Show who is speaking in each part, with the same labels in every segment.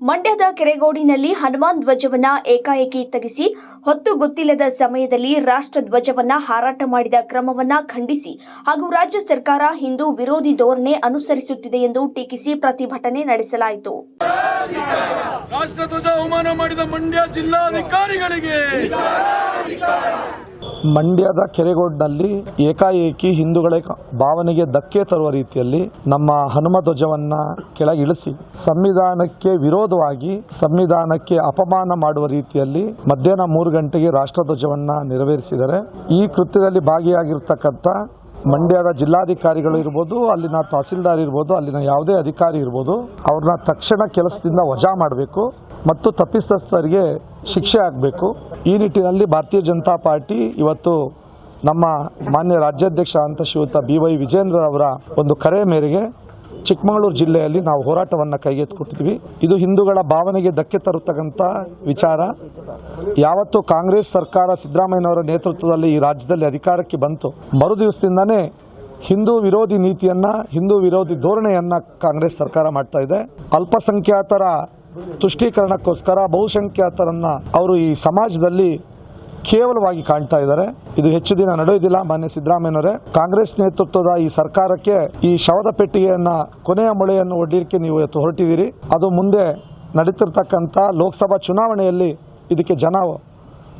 Speaker 1: ಮಂಡ್ಯದ ಕೆರೆಗೋಡಿನಲ್ಲಿ ಹನುಮಾನ್ ಧ್ವಜವನ್ನ ಏಕಾಏಕಿ ತಗಿಸಿ ಹೊತ್ತು ಗೊತ್ತಿಲ್ಲದ ಸಮಯದಲ್ಲಿ ರಾಷ್ಟ್ರ ಧ್ವಜವನ್ನ ಹಾರಾಟ ಮಾಡಿದ ಕ್ರಮವನ್ನ ಖಂಡಿಸಿ ಹಾಗೂ ರಾಜ್ಯ ಸರ್ಕಾರ ಹಿಂದೂ ವಿರೋಧಿ ಧೋರಣೆ ಅನುಸರಿಸುತ್ತಿದೆ ಎಂದು ಟೀಕಿಸಿ ಪ್ರತಿಭಟನೆ ನಡೆಸಲಾಯಿತು.
Speaker 2: ಅವಮಾನ ಮಾಡಿದ ಮಂಡ್ಯ ಜಿಲ್ಲಾಧಿಕಾರಿಗಳಿಗೆ.
Speaker 3: ಮಂಡ್ಯದ ಕೆರೆಗೋಡ್ನಲ್ಲಿ ಏಕಾಏಕಿ ಹಿಂದೂಗಳ ಭಾವನೆಗೆ ಧಕ್ಕೆ ತರುವ ರೀತಿಯಲ್ಲಿ ನಮ್ಮ ಹನುಮ ಧ್ವಜವನ್ನ ಕೆಳಗಿಳಿಸಿ ಸಂವಿಧಾನಕ್ಕೆ ವಿರೋಧವಾಗಿ ಸಂವಿಧಾನಕ್ಕೆ ಅಪಮಾನ ಮಾಡುವ ರೀತಿಯಲ್ಲಿ ಮಧ್ಯಾಹ್ನ ಮೂರು ಗಂಟೆಗೆ ರಾಷ್ಟ್ರಧ್ವಜವನ್ನ ನೆರವೇರಿಸಿದರೆ, ಈ ಕೃತ್ಯದಲ್ಲಿ ಭಾಗಿಯಾಗಿರ್ತಕ್ಕಂಥ ಮಂಡ್ಯದ ಜಿಲ್ಲಾಧಿಕಾರಿಗಳು ಇರ್ಬೋದು, ಅಲ್ಲಿನ ತಹಸೀಲ್ದಾರ್ ಇರ್ಬೋದು, ಅಲ್ಲಿನ ಯಾವುದೇ ಅಧಿಕಾರಿ ಇರ್ಬೋದು, ಅವ್ರನ್ನ ತಕ್ಷಣ ಕೆಲಸದಿಂದ ವಜಾ ಮಾಡಬೇಕು ಮತ್ತು ತಪ್ಪಿಸ್ತಸ್ಥರಿಗೆ ಶಿಕ್ಷೆ ಆಗಬೇಕು. ಈ ನಿಟ್ಟಿನಲ್ಲಿ ಭಾರತೀಯ ಜನತಾ ಪಾರ್ಟಿ ಇವತ್ತು ನಮ್ಮ ಮಾನ್ಯ ರಾಜ್ಯಾಧ್ಯಕ್ಷ ಅಂತ ಶ್ರೀಯುತ ಬಿ ವೈ ವಿಜೇಂದ್ರ ಅವರ ಒಂದು ಕರೆ ಮೇರೆಗೆ ಚಿಕ್ಕಮಗಳೂರು ಜಿಲ್ಲೆಯಲ್ಲಿ ನಾವು ಹೋರಾಟವನ್ನು ಕೈಗೆತ್ತಿಕೊಟ್ಟಿದ್ವಿ ಇದು ಹಿಂದೂಗಳ ಭಾವನೆಗೆ ಧಕ್ಕೆ ತರುತ್ತಕ್ಕಂಥ ವಿಚಾರ. ಯಾವತ್ತು ಕಾಂಗ್ರೆಸ್ ಸರ್ಕಾರ ಸಿದ್ದರಾಮಯ್ಯನವರ ನೇತೃತ್ವದಲ್ಲಿ ಈ ರಾಜ್ಯದಲ್ಲಿ ಅಧಿಕಾರಕ್ಕೆ ಬಂತು. ಮರು ದಿವಸದಿಂದನೇ ಹಿಂದೂ ವಿರೋಧಿ ನೀತಿಯನ್ನು, ಹಿಂದೂ ವಿರೋಧಿ ಧೋರಣೆಯನ್ನು ಕಾಂಗ್ರೆಸ್ ಸರ್ಕಾರ ಮಾಡ್ತಾ ಇದೆ. ಅಲ್ಪಸಂಖ್ಯಾತರ ತುಷ್ಟೀಕರಣಕ್ಕೋಸ್ಕರ ಬಹುಸಂಖ್ಯಾತರನ್ನ ಅವರು ಈ ಸಮಾಜದಲ್ಲಿ ಕೇವಲವಾಗಿ ಕಾಣ್ತಾ ಇದ್ದಾರೆ. ಇದು ಹೆಚ್ಚು ದಿನ ನಡೆಯುವುದಿಲ್ಲ. ಮಾನ್ಯ ಸಿದ್ದರಾಮಯ್ಯನವರೇ, ಕಾಂಗ್ರೆಸ್ ನೇತೃತ್ವದ ಈ ಸರ್ಕಾರಕ್ಕೆ ಈ ಶವದ ಪೆಟ್ಟಿಗೆಯನ್ನ, ಕೊನೆಯ ಮೊಳೆಯನ್ನು ಒಡ್ಡಿಲಿಕ್ಕೆ ನೀವು ಇವತ್ತು ಹೊರಟಿದ್ದೀರಿ. ಅದು ಮುಂದೆ ನಡೀತಿರ್ತಕ್ಕಂಥ ಲೋಕಸಭಾ ಚುನಾವಣೆಯಲ್ಲಿ ಇದಕ್ಕೆ ಜನ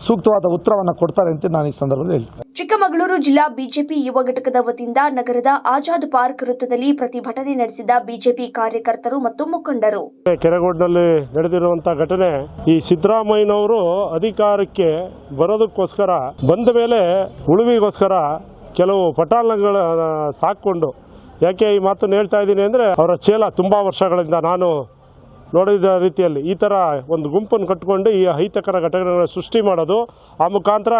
Speaker 3: ಸೂಕ್ತವಾದ ಉತ್ತರವನ್ನು ಕೊಡ್ತಾರೆ ಅಂತ ನಾನು ಈ ಸಂದರ್ಭದಲ್ಲಿ ಹೇಳ್ತೇನೆ.
Speaker 1: ಚಿಕ್ಕಮಗಳೂರು ಜಿಲ್ಲಾ ಬಿಜೆಪಿ ಯುವ ಘಟಕದ ವತಿಯಿಂದ ನಗರದ ಆಜಾದ್ ಪಾರ್ಕ್ ವೃತ್ತದಲ್ಲಿ ಪ್ರತಿಭಟನೆ ನಡೆಸಿದ ಬಿಜೆಪಿ ಕಾರ್ಯಕರ್ತರು ಮತ್ತು ಮುಖಂಡರು.
Speaker 4: ಕೆರೆಗೋಡ್ನಲ್ಲಿ ನಡೆದಿರುವಂತಹ ಘಟನೆ ಈ ಸಿದ್ದರಾಮಯ್ಯನವರು ಅಧಿಕಾರಕ್ಕೆ ಬರೋದಕ್ಕೋಸ್ಕರ ಬಂದ ಮೇಲೆ ಉಳುವಿಗೋಸ್ಕರ ಕೆಲವು ಪಟಾಲಗಳ ಸಾಕೊಂಡು ಯಾಕೆ ಈ ಮಾತನ್ನು ಹೇಳ್ತಾ ಇದ್ದೀನಿ ಅಂದರೆ ಅವರ ಚೇಲ ತುಂಬ ವರ್ಷಗಳಿಂದ ನಾನು ನೋಡಿದ ರೀತಿಯಲ್ಲಿ ಈ ಥರ ಒಂದು ಗುಂಪನ್ನು ಕಟ್ಟಿಕೊಂಡು ಈ ಅಹಿತಕರ ಘಟನೆಗಳನ್ನು ಸೃಷ್ಟಿ ಮಾಡೋದು, ಆ ಮುಖಾಂತರ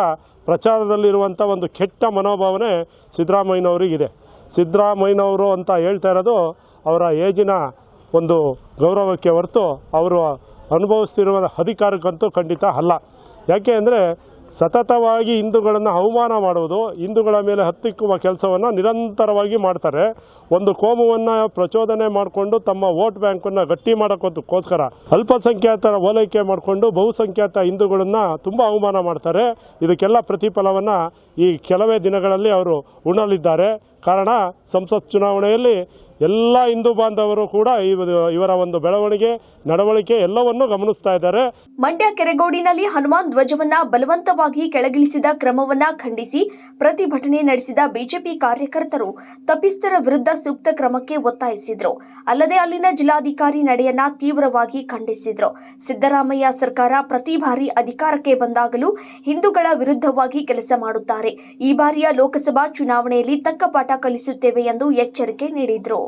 Speaker 4: ಪ್ರಚಾರದಲ್ಲಿರುವಂಥ ಒಂದು ಕೆಟ್ಟ ಮನೋಭಾವನೆ ಸಿದ್ದರಾಮಯ್ಯನವರಿಗಿದೆ. ಸಿದ್ದರಾಮಯ್ಯನವರು ಅಂತ ಹೇಳ್ತಾ ಇರೋದು ಅವರ ಏಜಿನ ಒಂದು ಗೌರವಕ್ಕೆ ಹೊರತು ಅವರು ಅನುಭವಿಸ್ತಿರುವ ಅಧಿಕಾರಕ್ಕಂತೂ ಖಂಡಿತ ಅಲ್ಲ. ಯಾಕೆ ಅಂದರೆ ಸತತವಾಗಿ ಹಿಂದೂಗಳನ್ನು ಅವಮಾನ ಮಾಡುವುದು, ಹಿಂದೂಗಳ ಮೇಲೆ ಹತ್ತಿಕ್ಕುವ ಕೆಲಸವನ್ನು ನಿರಂತರವಾಗಿ ಮಾಡ್ತಾರೆ. ಒಂದು ಕೋಮವನ್ನು ಪ್ರಚೋದನೆ ಮಾಡಿಕೊಂಡು ತಮ್ಮ ವೋಟ್ ಬ್ಯಾಂಕನ್ನು ಗಟ್ಟಿ ಮಾಡೋಕ್ಕೋಸ್ಕರ ಅಲ್ಪಸಂಖ್ಯಾತರ ಓಲೈಕೆ ಮಾಡಿಕೊಂಡು ಬಹುಸಂಖ್ಯಾತ ಹಿಂದೂಗಳನ್ನು ತುಂಬ ಅವಮಾನ ಮಾಡ್ತಾರೆ. ಇದಕ್ಕೆಲ್ಲ ಪ್ರತಿಫಲವನ್ನು ಈ ಕೆಲವೇ ದಿನಗಳಲ್ಲಿ ಅವರು ಉಣಲಿದ್ದಾರೆ. ಕಾರಣ ಸಂಸತ್ ಚುನಾವಣೆಯಲ್ಲಿ ಎಲ್ಲ ಹಿಂದೂ ಬಾಂಧವರು ಕೂಡ ಇವ- ಇವರ ಒಂದು ಬೆಳವಣಿಗೆ, ನಡವಳಿಕೆ ಎಲ್ಲವನ್ನು ಗಮನಿಸ್ತಾ ಇದ್ದಾರೆ.
Speaker 1: ಮಂಡ್ಯ ಕೆರೆಗೋಡಿನಲ್ಲಿ ಹನುಮಾನ್ ಧ್ವಜವನ್ನ ಬಲವಂತವಾಗಿ ಕೆಳಗಿಳಿಸಿದ ಕ್ರಮವನ್ನ ಖಂಡಿಸಿ ಪ್ರತಿಭಟನೆ ನಡೆಸಿದ ಬಿಜೆಪಿ ಕಾರ್ಯಕರ್ತರು ತಪ್ಪಿಸ್ಥರ ವಿರುದ್ಧ ಸೂಕ್ತ ಕ್ರಮಕ್ಕೆ ಒತ್ತಾಯಿಸಿದ್ರು. ಅಲ್ಲದೆ ಅಲ್ಲಿನ ಜಿಲ್ಲಾಧಿಕಾರಿ ನಡೆಯನ್ನ ತೀವ್ರವಾಗಿ ಖಂಡಿಸಿದ್ರು. ಸಿದ್ದರಾಮಯ್ಯ ಸರ್ಕಾರ ಪ್ರತಿ ಬಾರಿ ಅಧಿಕಾರಕ್ಕೆ ಬಂದಾಗಲೂ ಹಿಂದೂಗಳ ವಿರುದ್ಧವಾಗಿ ಕೆಲಸ ಮಾಡುತ್ತಾರೆ. ಈ ಬಾರಿಯ ಲೋಕಸಭಾ ಚುನಾವಣೆಯಲ್ಲಿ ತಕ್ಕ ಕಲಿಸುತ್ತೇವೆ ಎಂದು ಎಚ್ಚರಿಕೆ ನೀಡಿದ್ರು.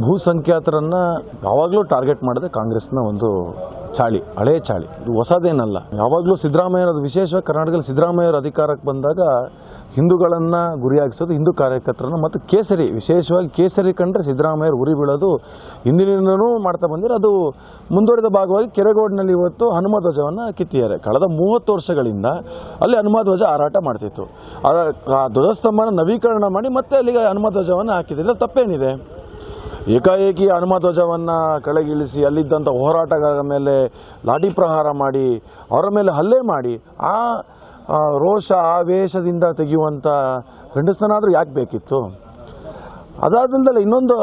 Speaker 5: ಭೂಸಂಖ್ಯಾತರನ್ನ ಯಾವಾಗಲೂ ಟಾರ್ಗೆಟ್ ಮಾಡಿದೆ ಕಾಂಗ್ರೆಸ್ನ ಒಂದು ಚಾಳಿ, ಹಳೇ ಚಾಳಿ. ಇದು ಹೊಸದೇನಲ್ಲ. ಯಾವಾಗಲೂ ಸಿದ್ದರಾಮಯ್ಯನದು ವಿಶೇಷವಾಗಿ ಕರ್ನಾಟಕದಲ್ಲಿ ಸಿದ್ದರಾಮಯ್ಯರ ಅಧಿಕಾರಕ್ಕೆ ಬಂದಾಗ ಹಿಂದೂಗಳನ್ನ ಗುರಿಯಾಗಿಸೋದು ಹಿಂದೂ ಕಾರ್ಯಕರ್ತರನ್ನ ಮತ್ತು ಕೇಸರಿ, ವಿಶೇಷವಾಗಿ ಕೇಸರಿ ಕಂಡ್ರೆ ಸಿದ್ದರಾಮಯ್ಯರು ಉರಿ ಬೀಳೋದು ಹಿಂದಿನಿಂದನೂ ಮಾಡ್ತಾ ಬಂದಿರೋ. ಅದು ಮುಂದುವರಿದ ಭಾಗವಾಗಿ ಕೆರೆಗೋಡಿನಲ್ಲಿ ಇವತ್ತು ಹನುಮ ಧ್ವಜವನ್ನು ಕಿತ್ತಿದ್ದಾರೆ. ಕಳೆದ ಮೂವತ್ತು ವರ್ಷಗಳಿಂದ ಅಲ್ಲಿ ಹನುಮ ಧ್ವಜ ಹಾರಾಟ ಮಾಡ್ತಿತ್ತು. ಆ ಧ್ವಜಸ್ತಂಭನ ನವೀಕರಣ ಮಾಡಿ ಮತ್ತೆ ಅಲ್ಲಿಗೆ ಹನುಮ ಧ್ವಜವನ್ನು ಹಾಕಿದ್ದಾರೆ. ತಪ್ಪೇನಿದೆ? ಏಕಾಏಕಿ ಹನುಮ ಧ್ವಜವನ್ನು ಕೆಳಗಿಳಿಸಿ ಅಲ್ಲಿದ್ದಂಥ ಹೋರಾಟಗಾರರ ಮೇಲೆ ಲಾಠಿ ಪ್ರಹಾರ ಮಾಡಿ ಅವರ ಮೇಲೆ ಹಲ್ಲೆ ಮಾಡಿ ಆ ಆ, ರೋಷ ಆವೇಶದಿಂದ ತೆಗೆಯುವಂಥ ಗಂಡಸ್ತನಾದರೂ ಯಾಕೆ ಬೇಕಿತ್ತು? ಅದಾದ್ಮೇಲೆ ಇನ್ನೊಂದು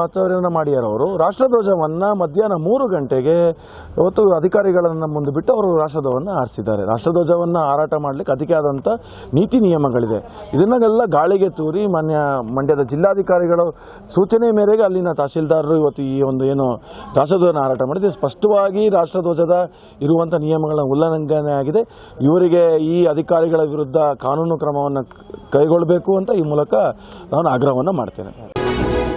Speaker 5: ಆಚರಣೆಯನ್ನು ಮಾಡ್ಯಾರ ಅವರು. ರಾಷ್ಟ್ರಧ್ವಜವನ್ನು ಮಧ್ಯಾಹ್ನ ಮೂರು ಗಂಟೆಗೆ ಇವತ್ತು ಅಧಿಕಾರಿಗಳನ್ನು ಮುಂದೆ ಬಿಟ್ಟು ಅವರು ರಾಷ್ಟ್ರಧ್ವಜವನ್ನು ಹಾರಿಸಿದ್ದಾರೆ. ರಾಷ್ಟ್ರಧ್ವಜವನ್ನು ಹಾರಾಟ ಮಾಡಲಿಕ್ಕೆ ಅದಕ್ಕೆ ಆದಂಥ ನೀತಿ ನಿಯಮಗಳಿದೆ. ಇದನ್ನೆಲ್ಲ ಗಾಳಿಗೆ ತೂರಿ ಮಾನ್ಯ ಮಂಡ್ಯದ ಜಿಲ್ಲಾಧಿಕಾರಿಗಳು ಸೂಚನೆ ಮೇರೆಗೆ ಅಲ್ಲಿನ ತಹಶೀಲ್ದಾರರು ಇವತ್ತು ಈ ಒಂದು ಏನು ರಾಷ್ಟ್ರಧ್ವಜನ ಹಾರಾಟ ಮಾಡಿದೆ ಸ್ಪಷ್ಟವಾಗಿ ರಾಷ್ಟ್ರಧ್ವಜದ ಇರುವಂಥ ನಿಯಮಗಳ ಉಲ್ಲಂಘನೆ ಆಗಿದೆ. ಇವರಿಗೆ ಈ ಅಧಿಕಾರಿಗಳ ವಿರುದ್ಧ ಕಾನೂನು ಕ್ರಮವನ್ನು ಕೈಗೊಳ್ಳಬೇಕು ಅಂತ ಈ ಮೂಲಕ ನಾನು ಆಗ್ರಹವನ್ನು ಮಾಡ್ತೇನೆ.